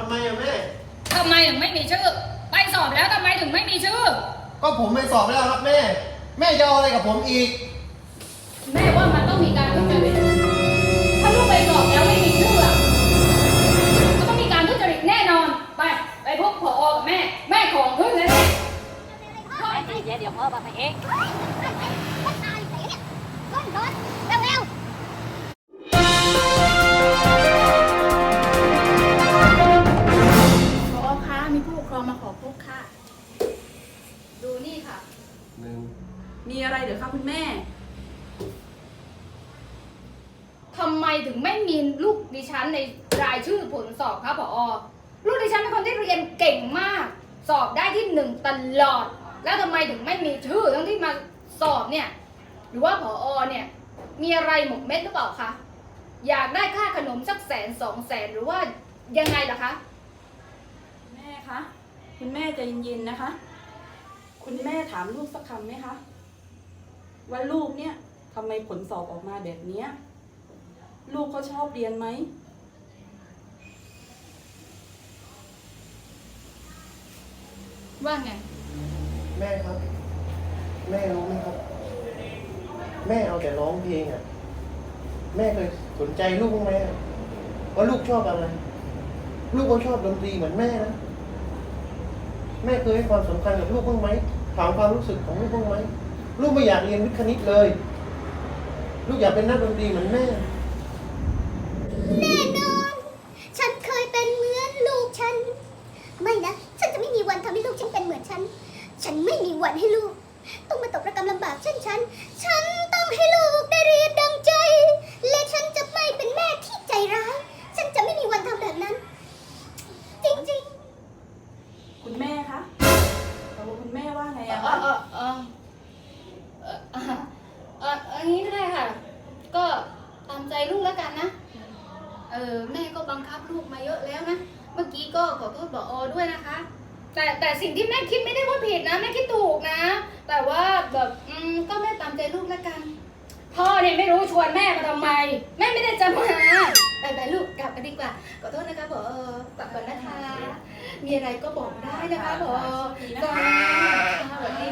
ทำไมอะแม่ทำไมถึงไม่มีชื่อ ไปสอบแล้วทำไมถึงไม่มีชื่อ ก็ผมไปสอบแล้วครับแม่ แม่จะเอาอะไรกับผมอีก แม่ว่ามันต้องมีการทุจริตถ้าลูกไปสอบแล้วไม่มีชื่ออะก็ต้องมีการทุจริตแน่นอน ไป ไปพบผอกับแม่ แม่ของขึ้นเลยเนี่ยไอ้เจ๊เดี๋ยวพ่อมาเองตายไหนเนี่ยก้นรถเร็วๆ องมาขอพบค่ะ ดูนี่ค่ะ หนึ่งมีอะไรเดี๋ยวคะคุณแม่ ทำไมถึงไม่มีลูกดิฉันในรายชื่อผลสอบคะผอ ลูกดิฉันเป็นคนที่เรียนเก่งมาก สอบได้ที่หนึ่งตลอด แล้วทำไมถึงไม่มีชื่อทั้งที่มาสอบเนี่ย หรือว่าผอเนี่ย มีอะไรหมกเม็ดหรือเปล่าคะ อยากได้ค่าขนมสักแสนสองแสนหรือว่ายังไงล่ะคะ แม่คะ คุณแม่ใจเย็นๆนะคะ คุณแม่ถามลูกสักคำไหมคะ ว่าลูกเนี่ยทำไมผลสอบออกมาแบบเนี้ยลูกเขาชอบเรียนไหม ว่าไง แม่ครับ แม่รู้ไหมครับ แม่เอาแต่ร้องเพลงอะ แม่เคยสนใจลูกบ้างไหมอะว่าลูกชอบอะไร ลูกก็ชอบดนตรีเหมือนแม่นะ แม่เคยให้ความสำคัญกับลูกบ้างไหมถามความรู้สึกของลูกบ้างไหมลูกไม่อยากเรียนวิทย์คณิตเลย ลูกอยากเป็นนักดนตรีเหมือนแม่แน่นอนฉันเคยเป็นเหมือนลูกฉัน ไม่นะ ฉันจะไม่มีวันทำให้ลูกฉันเป็นเหมือนฉัน ฉันไม่มีวันให้ลูก ต้องมาตกระกำลำบากเช่นฉันฉัน ว่าไงเออะอคะเออเออเออเออเอออันนี้ไม่ได้ค่ะ ก็ตามใจลูกแล้วกันนะ เออแม่ก็บังคับลูกมาเยอะแล้วนะ เมื่อกี้ก็ขอโทษบอกอด้วยนะคะ แต่แต่สิ่งที่แม่คิดไม่ได้ว่าผิดนะ แม่คิดถูกนะ แต่ว่าแบบอืมก็แม่ตามใจลูกแล้วกัน รู้ชวนแม่มาทำไม แม่ไม่ได้จะมาไปไปลูกกลับกันดีกว่า ขอโทษนะคะบออกลับก่อนนะคะ มีอะไรก็บอกได้นะคะบอดีนะจ้าคะสวัสดี